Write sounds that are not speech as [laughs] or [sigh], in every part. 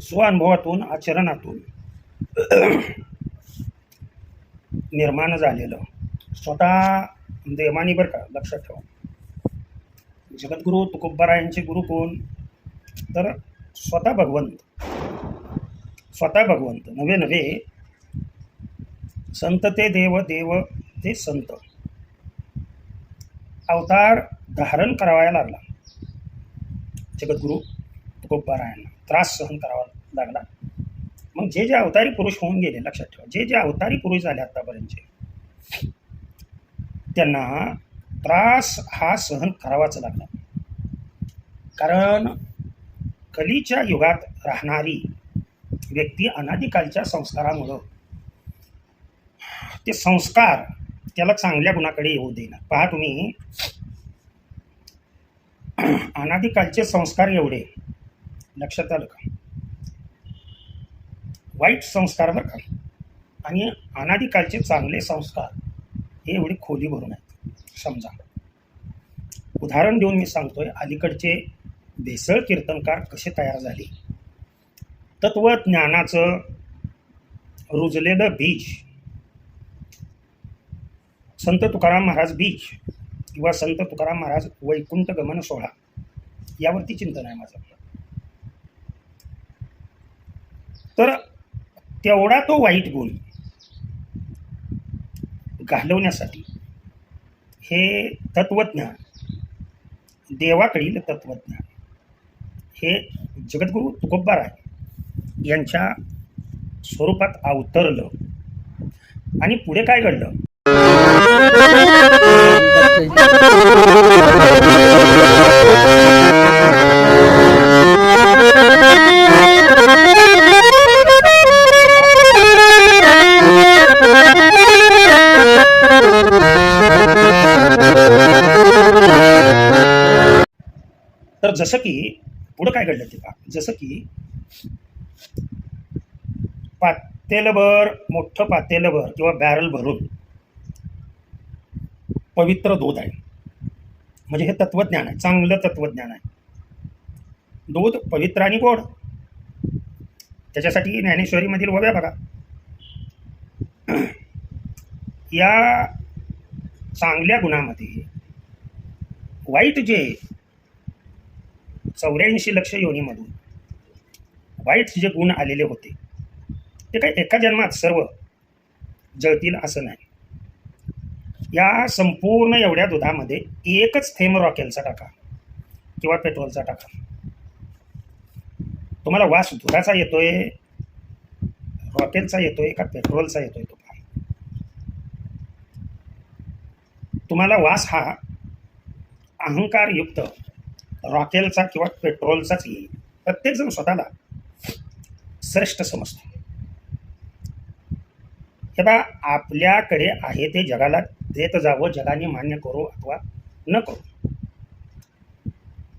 स्वानुभवातून आचरणातून [clears throat] निर्माण झालेलं. स्वतः देवानी बरं का लक्षात ठेवा. जगद्गुरू तुकोबारायांचे गुरु कोण? तर स्वतः भगवंत. स्वतः भगवंत. नव्हे नव्हे. संत ते देव देव ते संत. अवतार धारण करावायला लागला. जगद्गुरू तुकोबारायांना. त्रास सहन करावा लागला मग जे जे अवतारी पुरुष होऊन गेले लक्षात ठेवा. जे जे अवतारी पुरुष झाले आतापर्यंतचे त्यांना त्रास हा सहन करावाच लागला कारण कलीच्या युगात राहणारी व्यक्ती अनादिकालच्या संस्कारामुळं ते संस्कार त्याला चांगल्या गुणाकडे येऊ देणार पहा तुम्ही अनादिकालचे संस्कार एवढे लक्षात आलं का? वाईट संस्कार बरं का? आणि अनादिकालचे चांगले संस्कार हे एवढी खोली भरून आहेत. समजा. उदाहरण देऊन मी सांगतोय अलीकडचे भेसळ कीर्तनकार कसे तयार झाले? तत्वज्ञानाचं रुजलेलं बीज संत तुकाराम महाराज बीज किंवा संत तुकाराम महाराज वैकुंठ गमन सोहळा यावरती चिंतन आहे माझं. तर तेवढा तो वाईट गुण घालवण्यासाठी हे तत्वज्ञान देवाकडील तत्वज्ञान हे जगद्गुरू तुकोब्बा राय यांच्या स्वरूपात अवतरलं आणि पुढे काय घडलं? [laughs] तर जसं की पुढं काय घडलं ते पहा. जसं की पातेलभर मोठं पातेलभर किंवा बॅरल भरून पवित्र दूध आहे. म्हणजे हे तत्वज्ञान आहे चांगलं तत्वज्ञान आहे. दूध पवित्र आणि गोड. त्याच्यासाठी ज्ञानेश्वरीमधील वव्या बघा. या चांगल्या गुणामध्ये वाईट जे चौऱ्याऐंशी लक्ष योनीमधून. वाईट जे गुण आलेले होते ते काही एका जन्मात सर्व जळतील असं नाही. या संपूर्ण एवढ्या दुधामध्ये एकच थेंब रॉकेलचा टाका किंवा पेट्रोलचा टाका. तुम्हाला वास दुधाचा येतोय रॉकेलचा येतोय का पेट्रोलचा येतोय तो तुम्हाला वास हा अहंकारयुक्त रॉकेलचा किंवा पेट्रोलचाच येईल. प्रत्येकजण स्वतःला श्रेष्ठ समजतो. आता आपल्याकडे आहे ते जगाला देत जावं जगाने मान्य करो अथवा न करू.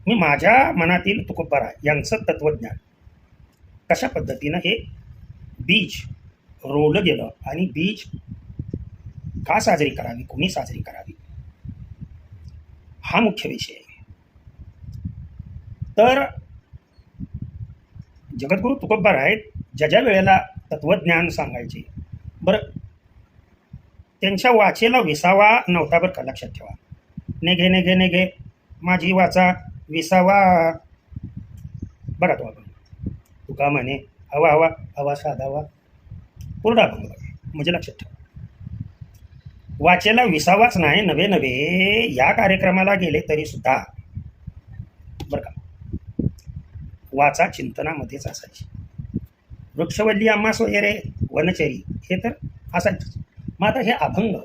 मी माझ्या मनातील तुकोबारा यांचं तत्वज्ञान. कशा पद्धतीनं हे बीज रोवलं गेलं आणि बीज का साजरी करावी कोणी साजरी करावी? हा मुख्य विषय आहे. तर जगद्गुरू तुकोबार आहेत ज्या ज्या वेळेला तत्वज्ञान सांगायचे. बरं त्यांच्या वाचेला विसावा नव्हता बरं का लक्षात ठेवा. नेघे नेघे नेघे माझी वाचा विसावा. बघा तो आपण. तुका म्हणे हवा हवा हवा साधावा. पूर्ण आपण बघा. म्हणजे लक्षात ठेवा. वाचेला विसावाच नाही नवे नवे या कार्यक्रमाला गेले तरी सुद्धा. बरं का. वाचा चिंतनामध्येच असायची. वृक्षवल्ली आम्हास वगैरे वनचरी हे तर असायचंच. मग आता हे अभंग.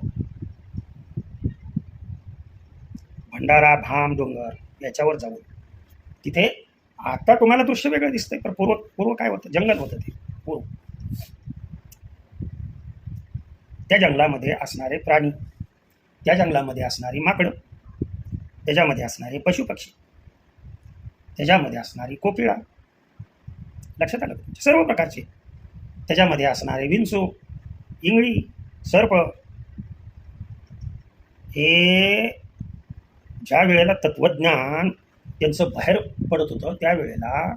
भंडारा भाम डोंगर याच्यावर जाऊन. तिथे आता तुम्हाला दृश्य वेगळं दिसतंय पण पूर्व पूर्व काय होतं? जंगल होतं ते. पूर्व. त्या जंगलामध्ये असणारे प्राणी त्या जंगलामध्ये असणारी माकडं त्याच्यामध्ये असणारे पशुपक्षी. त्याच्यामध्ये असणारी कोपिळा. लक्षात आलं सर्व प्रकारचे. त्याच्यामध्ये असणारे विंचू इंगळी सर्प. हे ज्या वेळेला तत्वज्ञान त्यांचं बाहेर पडत होतं त्यावेळेला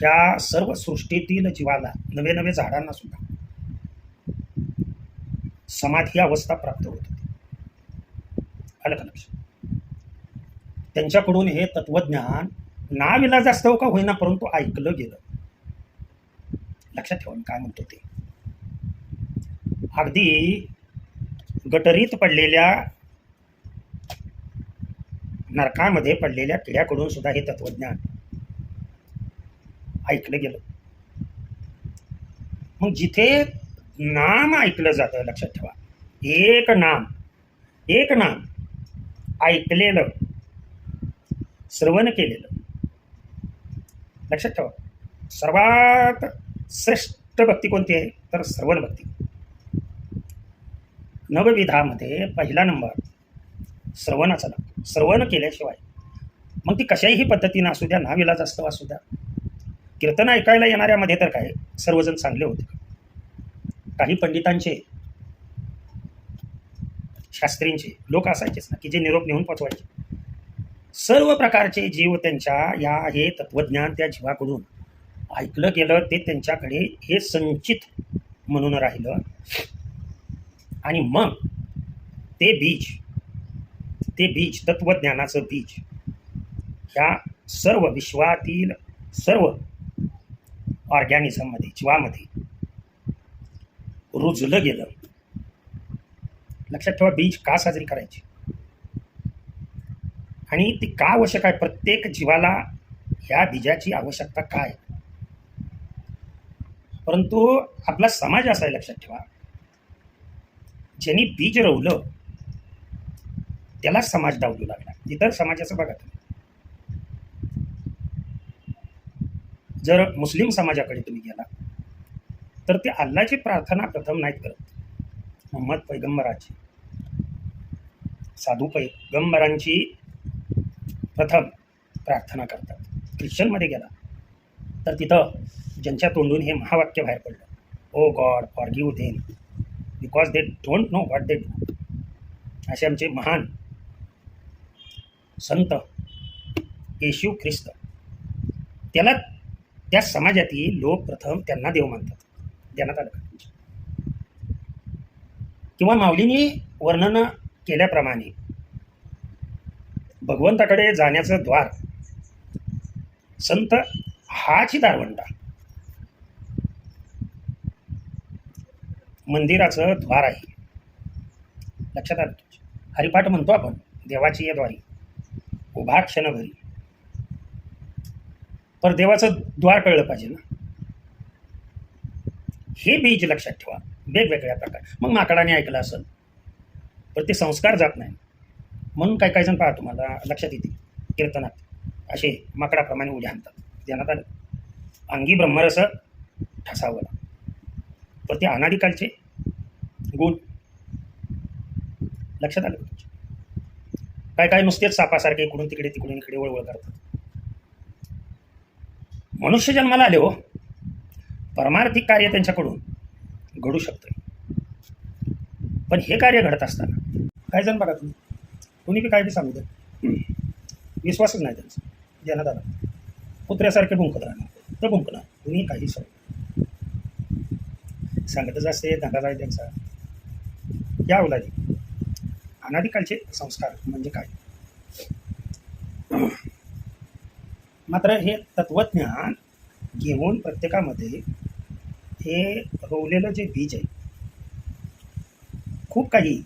ह्या सर्व सृष्टीतील जीवाला नवे नवे झाडांना सुद्धा समाधी अवस्था प्राप्त होत होती. आलं का लक्षात? त्यांच्याकडून हे तत्वज्ञान नाविला जास्त का होईना परंतु ऐकलं गेलं. लक्षात ठेवा काय म्हणतो ते. अगदी गटरीत पडलेल्या नरकामध्ये पडलेल्या किड्याकडून सुद्धा हे तत्वज्ञान ऐकलं गेलं. मग जिथे नाम ऐकलं जातं लक्षात ठेवा. एक नाम एक नाम ऐकलेलं श्रवण केलेलं. लक्षात ठेवा. सर्वात श्रेष्ठ भक्ती कोणती आहे? तर श्रवण भक्ती. नवविधामध्ये पहिला नंबर श्रवणाचा लागतो श्रवण केल्याशिवाय मग ती कशाही पद्धतीनं असू द्या नाविलाज असतं असू द्या. कीर्तन ऐकायला येणाऱ्यामध्ये तर काय? सर्वजण चांगले होते. काही पंडितांचे शास्त्रींचे लोक असायचेच ना की जे निरोप नेऊन पोचवायचे. सर्व प्रकारचे जीव त्यांच्या या हे तत्वज्ञान त्या जीवाकडून ऐकलं गेलं ते त्यांच्याकडे हे संचित म्हणून राहिलं. आणि मग ते बीज ते बीज तत्वज्ञानाचं बीज ह्या सर्व विश्वातील सर्व ऑर्गॅनिझममध्ये जीवामध्ये रुजलं गेलं. लक्षात ठेवा बीज का साजरी करायची? आणि ती का आवश्यक आहे? प्रत्येक जीवाला ह्या बीजाची आवश्यकता काय? परंतु आपला समाज असा आहे लक्षात ठेवा. ज्यांनी बीज रवलं त्याला समाज डावलू लागला. इतर समाजाचं बघा तुम्ही. जर मुस्लिम समाजाकडे तुम्ही गेला तर ते अल्लाची प्रार्थना प्रथम नाहीत करत. मोहम्मद पैगंबराची साधू पैगंबरांची प्रथम प्रार्थना करतात. ख्रिश्चनमध्ये गेला. तर तिथं ज्यांच्या तोंडून हे महावाक्य बाहेर पडलं. ओ God forgive them because they don't know what they do. असे आमचे महान संत येशू ख्रिस्त त्याला त्या समाजातील लोक प्रथम त्यांना देव मानतात. देण्यात आलं किंवा माऊलींनी वर्णन केल्याप्रमाणे भगवंताकडे जाण्याचं द्वार. संत हाची दारवंटा मंदिराचं द्वार आहे. लक्षात आलं हरिपाठ म्हणतो आपण देवाची या द्वारी. उभा क्षणभरी. पर देवाचं द्वार कळलं पाहिजे ना. हे बीज लक्षात ठेवा. वेगवेगळ्या प्रकार. मग माकडाने ऐकलं असेल पण ते संस्कार जात नाही. म्हणून काय काय जण पहा तुम्हाला लक्षात येते कीर्तनात असे माकडाप्रमाणे उड्या आणतात. ध्यानात आलं. अंगी ब्रह्मरस ठसावला तर ते अनादिकालचे गुण. लक्षात आलं? काय काय नुसतेच सापासारखे इकडून तिकडे तिकडून इकडे वळवळ करतात. मनुष्य जन्माला आले हो. परमार्थिक कार्य त्यांच्याकडून घडू शकतं. पण हे कार्य घडत असताना काय जण बघा तुम्ही. कुणी बी काय बी सांगू विश्वासच नाही त्यांचा. ध्यानात कुत्र्यासारखे भुंकत राहणार. तर भुंकणार. कुणी काही सांग सांगतच असते धंदा आहे त्यांचा. या अवलादी. अनादिकालचे संस्कार म्हणजे काय? मात्र हे तत्वज्ञान घेऊन प्रत्येकामध्ये हे रोवलेलं जे बीज आहे खूप काही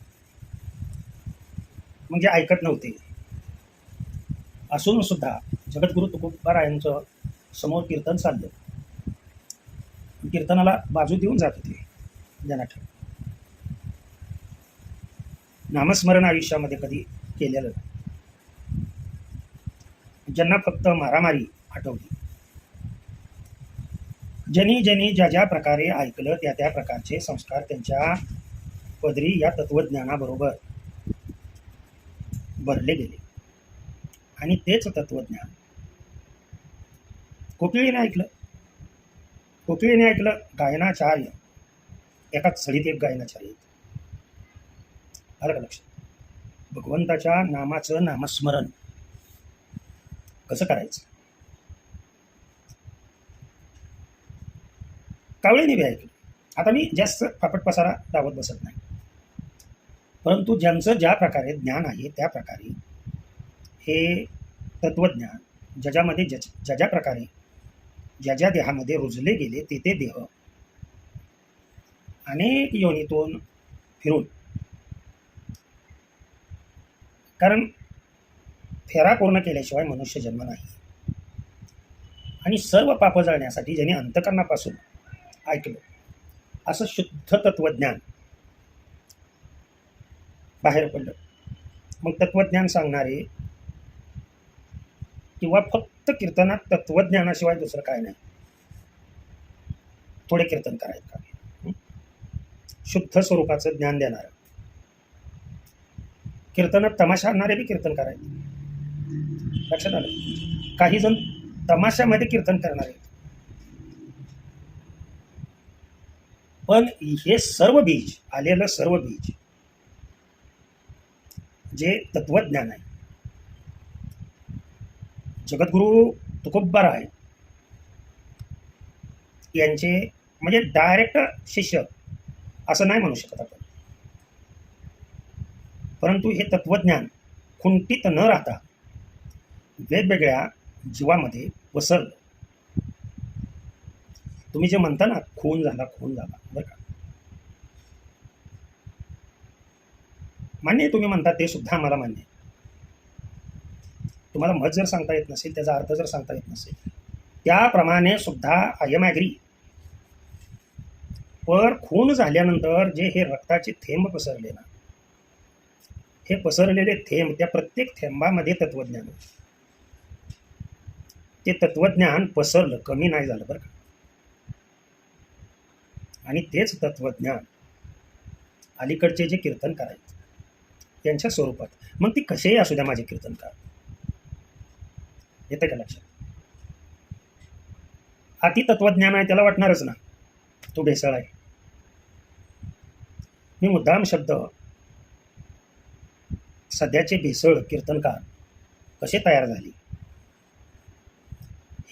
म्हणजे ऐकत नव्हते. असून सुद्धा जगद्गुरु तुकोबारायांचं समोर कीर्तन चाललं. कीर्तनाला बाजू देऊन जात होते जनाठ नामस्मरण आयुष्यामध्ये कधी केलेलं ज्यांना फक्त मारामारी आठवली. ज्यांनी ज्यांनी ज्या ज्या प्रकारे ऐकलं त्या त्या प्रकारचे संस्कार त्यांच्या पदरी या तत्वज्ञानाबरोबर भरले गेले. आणि तेच तत्वज्ञान. कोकिळीने ऐकलं. कोकिळीने ऐकलं गायनाचार्य. एकाच सडीत एक गायनाचार्य. आलं का लक्षात. भगवंताच्या नामाचं नामस्मरण. कसं करायचं? कावळीने बी ऐकलं. आता मी जास्त फापट पसारा दावत बसत नाही. परंतु ज्यांचं ज्या प्रकारे ज्ञान आहे त्या प्रकारे हे तत्त्वज्ञान ज्याच्यामध्ये ज्या ज्या ज्या प्रकारे ज्या ज्या देहामध्ये रुजले गेले ते ते देह अनेक योनीतून फिरून. कारण फेरा पूर्ण केल्याशिवाय मनुष्य जन्म नाही. आणि सर्व पाप जाळण्यासाठी ज्यांनी अंतकरणापासून ऐकलं असं शुद्ध तत्वज्ञान बाहेर पडलं. मग तत्वज्ञान सांगणारे किंवा फक्त कीर्तनात तत्वज्ञानाशिवाय दुसरं काय नाही. थोडे कीर्तन करायचं का? शुद्ध स्वरूपाचं ज्ञान देणार. कीर्तनात तमाशा आणणारे बी कीर्तन करायचे. लक्षात आलं? काही जण तमाशामध्ये कीर्तन करणारे पण हे सर्व बीज आलेलं सर्व बीज जे तत्वज्ञान आहे. जगद्गुरु तुकोबाराय यांचे म्हणजे डायरेक्ट शिष्य असं नाही म्हणू शकत आपण. परंतु हे तत्वज्ञान खुंटीत न राहता वेगवेगळ्या जीवामध्ये पसरलं. तुम्ही जे म्हणता ना खून झाला खून झाला बरं का? मान्य आहे तुम्ही म्हणता ते सुद्धा आम्हाला मान्य आहे. तुम्हाला मत जर सांगता येत नसेल त्याचा अर्थ जर सांगता येत नसेल त्याप्रमाणे सुद्धा आय एम ॲग्री पर खून झाल्यानंतर जे हे रक्ताचे थेंब पसरले ना हे पसरलेले थेंब त्या प्रत्येक थेंबामध्ये तत्वज्ञान ते तत्वज्ञान पसरलं कमी नाही झालं बरं का. आणि तेच तत्वज्ञान अलीकडचे जे कीर्तन करायचे त्यांच्या स्वरूपात. मग ती कसेही असू द्या माझे कीर्तनकार. येतं का लक्षात? अति तत्वज्ञान आहे त्याला वाटणारच ना. तो भेसळ आहे. मी मुद्दाम शब्द सध्याचे भेसळ कीर्तनकार कसे तयार झाले?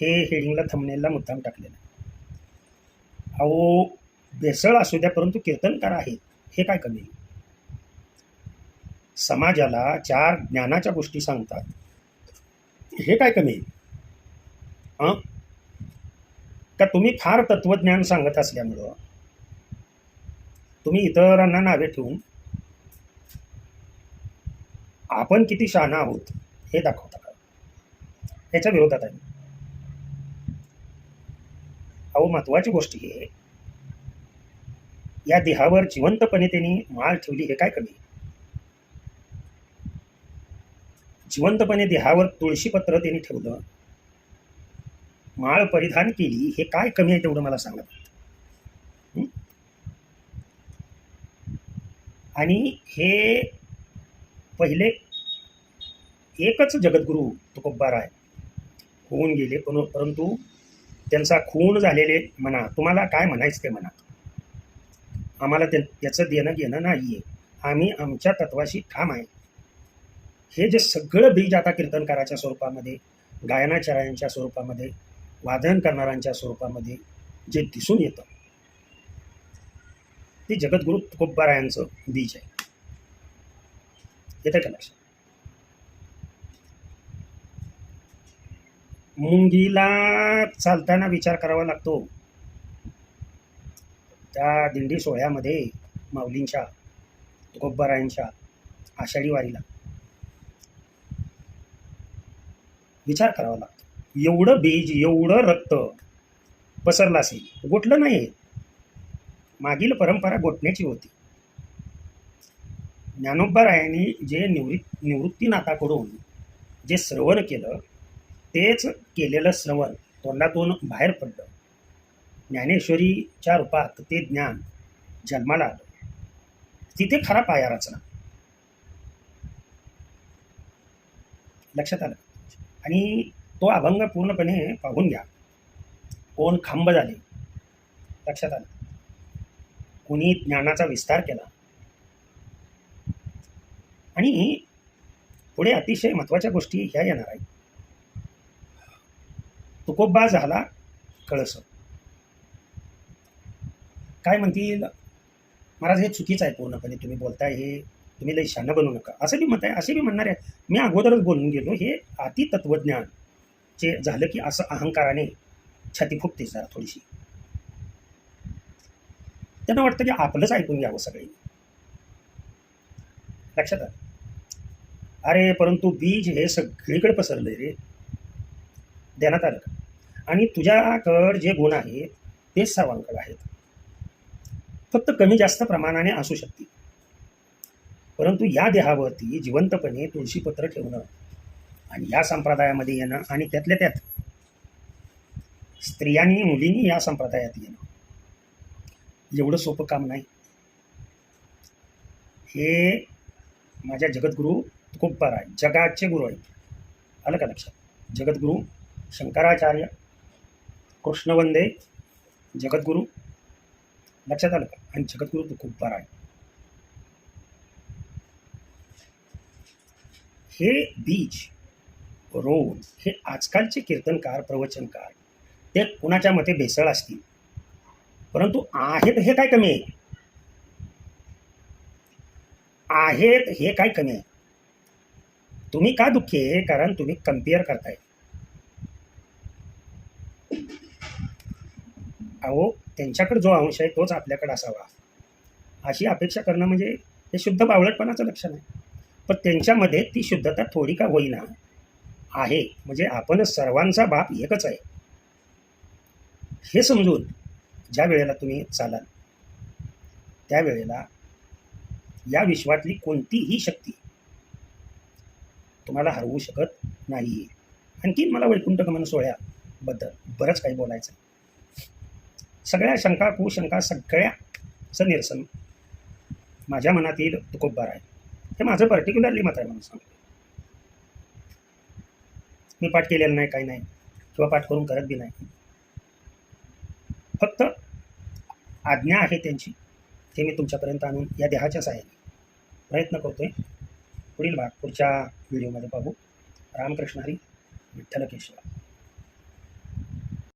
हे हेडिंगला थंबनेलला मुद्दाम टाकलेलं आहे. अहो भेसळ असू द्या परंतु कीर्तनकार आहेत हे काय कमी? समाजाला चार ज्ञानाच्या गोष्टी सांगतात. हे काय कमी? हां का तुम्ही फार तत्वज्ञान सांगत असल्यामुळं तुम्ही इतरांना नावे ठेवून आपण किती शहाणा आहोत हे दाखवता का? याच्या विरोधात आहे. अहो महत्वाची गोष्ट हे आहे. या देहावर जिवंतपणे त्यांनी माळ ठेवली हे काय कमी? जिवंतपणे देहावर तुळशीपत्र त्यांनी ठेवलं. माळ परिधान केली हे काय कमी आहे तेवढं मला सांगत आणि हे पहिले एकच जगद्गुरू तुकोबाराय होऊन गेले पण परंतु त्यांचा खून झालेले म्हणा तुम्हाला काय म्हणायचं ते म्हणा आम्हाला त्या त्याचं देणं घेणं नाही आहे आम्ही आमच्या तत्वाशी ठाम आहे. हे जे सगळं बीज आता कीर्तनकाराच्या स्वरूपामध्ये गायनाचार्यांच्या स्वरूपामध्ये वादन करणाऱ्यांच्या स्वरूपामध्ये जे दिसून येतं ते जगद्गुरु तुकोबारायांचं बीज आहे. येतं का लक्षात? मुंगीला चालताना विचार करावा लागतो. त्या दिंडी सोहळ्यामध्ये माऊलींच्या तुकोबारायांच्या आषाढी वारीला विचार करावा लागतो. एवढं बीज एवढं रक्त पसरलं असेल गोठलं नाही मागील परंपरा गोठण्याची होती. ज्ञानोबारायांनी जे निवृत्त निवृत्तीनाथाकडून जे श्रवण केलं तेच केलेलं श्रवण तोंडातून बाहेर पडलं. ज्ञानेश्वरीच्या रूपात ते ज्ञान जन्माला आलं. तिथे खरा पाया रचना लक्षात आलं आणि तो अभंग पूर्णपणे पाहून घ्या. कोण खांब झाले? लक्षात आलं. कोणी ज्ञानाचा विस्तार केला? आणि पुढे अतिशय महत्त्वाच्या गोष्टी ह्या येणार आहेत. तुकोबा झाला कळस. काय म्हणतील? महाराज हे चुकीचं आहे पूर्णपणे. तुम्ही बोलताय हे तुम्ही लई शानं बनवू नका. असं बी मत आहे असे बी म्हणणार आहे. मी अगोदरच बोलून गेलो हे अति तत्वज्ञान जे झालं की असं अहंकाराने छाती फुटते जरा थोडीशी. त्यांना वाटतं की आपलंच ऐकून घ्यावं सगळ्यांनी लक्षात आलं? अरे परंतु बीज हे सगळीकडे पसरलंय रे. देण्यात आलं का? आणि तुझ्याकडं जे गुण आहेत तेच सर्वांकडे आहेत. फक्त कमी जास्त प्रमाणाने असू शकतील. परंतु या देहावरती जिवंतपणे तुळशीपत्र ठेवणं आणि या संप्रदायामध्ये येणं आणि त्यातल्या त्यात स्त्रियांनी मुलींनी या संप्रदायात येणं एवढं सोपं काम नाही. हे माझ्या जगद्गुरू तुकोब्बार आहे जगाचे गुरु आहेत. आलं का लक्षात? जगद्गुरू शंकराचार्य कृष्णवंदे जगद्गुरू. लक्षात आलं का? आणि जगद्गुरू तुकोब्बार आहे हे बीज रोज हे आजकालचे कीर्तनकार प्रवचनकार ते कुणाच्या मते भेसळ असतील? परंतु आहेत हे काय कमी? आहे आहेत हे काय कमी? आहे तुम्ही का दुःखी आहे? कारण तुम्ही कंपेअर करताय. अहो त्यांच्याकडे जो अंश आहे तोच आपल्याकडे असावा. अशी अपेक्षा करणं म्हणजे हे शुद्ध बावळटपणाचं लक्षण आहे. पण त्यांच्यामध्ये ती शुद्धता थोडी का होईना. आहे. म्हणजे आपण सर्वांचा बाप एकच आहे. हे समजून ज्या वेळेला तुम्ही चालाल त्यावेळेला या विश्वातली कोणतीही शक्ती तुम्हाला हरवू शकत नाही आणखीन मला वैकुंठ गमन सोहळ्याबद्दल बरंच काही बोलायचं सगळ्या शंका कुशंका सगळ्याचं निरसन माझ्या मनातील तुकोब्बार आहे. हे माझं पर्टिक्युलरली मत आहे म्हणून सांगतो. मी पाठ केलेलं नाही काही नाही. किंवा पाठ करून करत बी नाही. फक्त आज्ञा आहे त्यांची ते मी तुमच्यापर्यंत आणून या देहाच्या साहाय्याने प्रयत्न करतोय. पुढील भाग पुढच्या व्हिडिओमध्ये पाहू. रामकृष्ण हरी विठ्ठल केशव